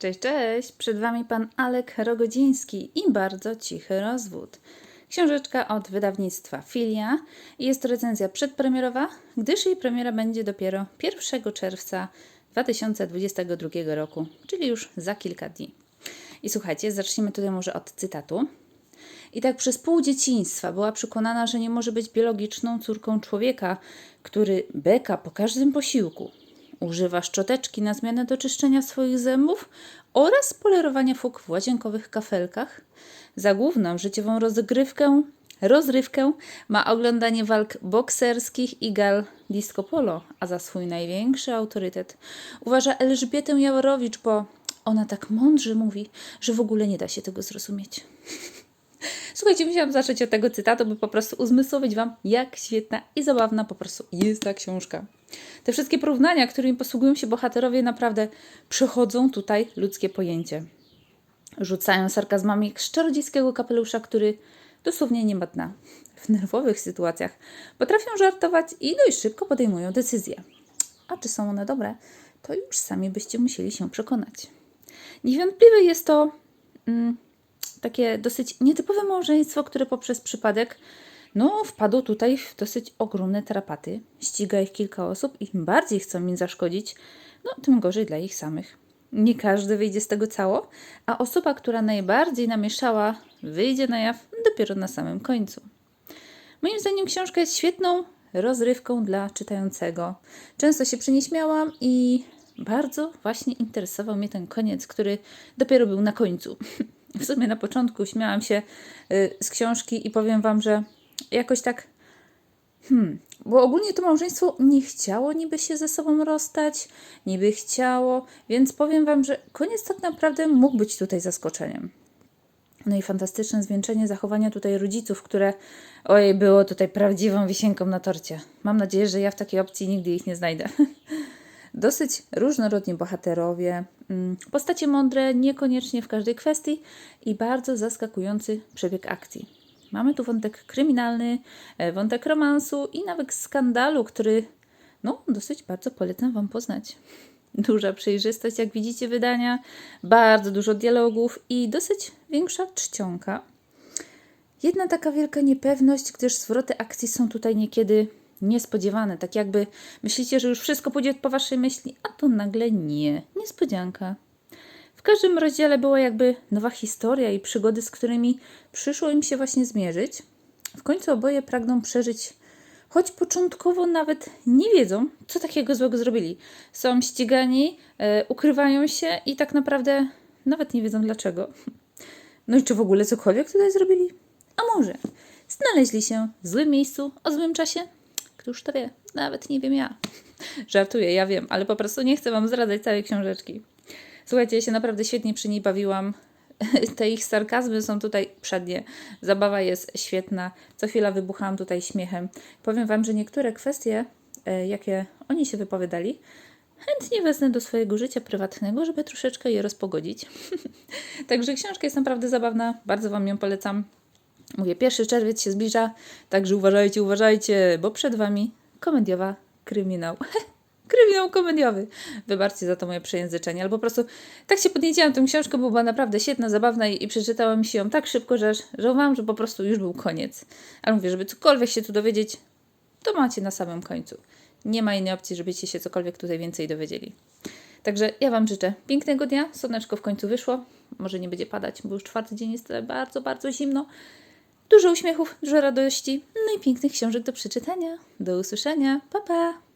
Cześć, cześć! Przed Wami pan Alek Rogodziński i bardzo cichy rozwód. Książeczka od wydawnictwa Filia jest to recenzja przedpremierowa, gdyż jej premiera będzie dopiero 1 czerwca 2022 roku, czyli już za kilka dni. I słuchajcie, zacznijmy tutaj może od cytatu. I tak przez pół dzieciństwa była przekonana, że nie może być biologiczną córką człowieka, który beka po każdym posiłku, używa szczoteczki na zmianę do czyszczenia swoich zębów oraz polerowania fuk w łazienkowych kafelkach. Za główną życiową rozgrywkę, rozrywkę ma oglądanie walk bokserskich i gal disco polo, a za swój największy autorytet uważa Elżbietę Jaworowicz, bo ona tak mądrze mówi, że w ogóle nie da się tego zrozumieć. Słuchajcie, musiałam zacząć od tego cytatu, by po prostu uzmysłowić Wam, jak świetna i zabawna po prostu jest ta książka. Te wszystkie porównania, którymi posługują się bohaterowie, naprawdę przechodzą tutaj ludzkie pojęcie. Rzucają sarkazmami jak z czarodziejskiego kapelusza, który dosłownie nie ma dna. W nerwowych sytuacjach potrafią żartować i dość szybko podejmują decyzje. A czy są one dobre, to już sami byście musieli się przekonać. Niewątpliwe jest to mm, takie dosyć nietypowe małżeństwo, które poprzez przypadek no, wpadło tutaj w dosyć ogromne tarapaty. Ściga ich kilka osób im bardziej chcą im zaszkodzić, no, tym gorzej dla ich samych. Nie każdy wyjdzie z tego cało, a osoba, która najbardziej namieszała, wyjdzie na jaw dopiero na samym końcu. Moim zdaniem książka jest świetną rozrywką dla czytającego. Często się przy niej śmiałam i bardzo właśnie interesował mnie ten koniec, który dopiero był na końcu. W sumie na początku śmiałam się y, z książki i powiem Wam, że jakoś tak. Hmm, bo ogólnie to małżeństwo nie chciało niby się ze sobą rozstać, niby chciało, więc powiem Wam, że koniec tak naprawdę mógł być tutaj zaskoczeniem. No i fantastyczne zwieńczenie zachowania tutaj rodziców, które ojej, było tutaj prawdziwą wisienką na torcie. Mam nadzieję, że ja w takiej opcji nigdy ich nie znajdę. Dosyć różnorodni bohaterowie, mm, postacie mądre niekoniecznie w każdej kwestii i bardzo zaskakujący przebieg akcji. Mamy tu wątek kryminalny, e, wątek romansu i nawet skandalu, który no, dosyć bardzo polecam Wam poznać. Duża przejrzystość, jak widzicie, wydania, bardzo dużo dialogów i dosyć większa czcionka. Jedna taka wielka niepewność, gdyż zwroty akcji są tutaj niekiedy niespodziewane. Tak jakby myślicie, że już wszystko pójdzie po waszej myśli, a to nagle nie. Niespodzianka. W każdym rozdziale była jakby nowa historia i przygody, z którymi przyszło im się właśnie zmierzyć. W końcu oboje pragną przeżyć, choć początkowo nawet nie wiedzą, co takiego złego zrobili. Są ścigani, e, ukrywają się i tak naprawdę nawet nie wiedzą dlaczego. No i czy w ogóle cokolwiek tutaj zrobili? A może znaleźli się w złym miejscu o złym czasie? Któż to wie? Nawet nie wiem ja. Żartuję, ja wiem, ale po prostu nie chcę Wam zdradzać całej książeczki. Słuchajcie, ja się naprawdę świetnie przy niej bawiłam. Te ich sarkazmy są tutaj przednie. Zabawa jest świetna. Co chwila wybuchałam tutaj śmiechem. Powiem Wam, że niektóre kwestie, e, jakie oni się wypowiadali, chętnie wezmę do swojego życia prywatnego, żeby troszeczkę je rozpogodzić. Także książka jest naprawdę zabawna. Bardzo Wam ją polecam. Mówię, pierwszy czerwiec się zbliża, także uważajcie, uważajcie, bo przed Wami komediowa kryminał. kryminał komediowy. Wybaczcie za to moje przejęzyczenie, ale po prostu tak się podnieciłam tą książkę, bo była naprawdę świetna, zabawna i, i przeczytała mi się ją tak szybko, że żałowałam, że po prostu już był koniec. Ale mówię, żeby cokolwiek się tu dowiedzieć, to macie na samym końcu. Nie ma innej opcji, żebyście się cokolwiek tutaj więcej dowiedzieli. Także ja Wam życzę pięknego dnia. Słoneczko w końcu wyszło. Może nie będzie padać, bo już czwarty dzień jest bardzo, bardzo zimno. Dużo uśmiechów, dużo radości, no i pięknych książek do przeczytania. Do usłyszenia. Pa, pa!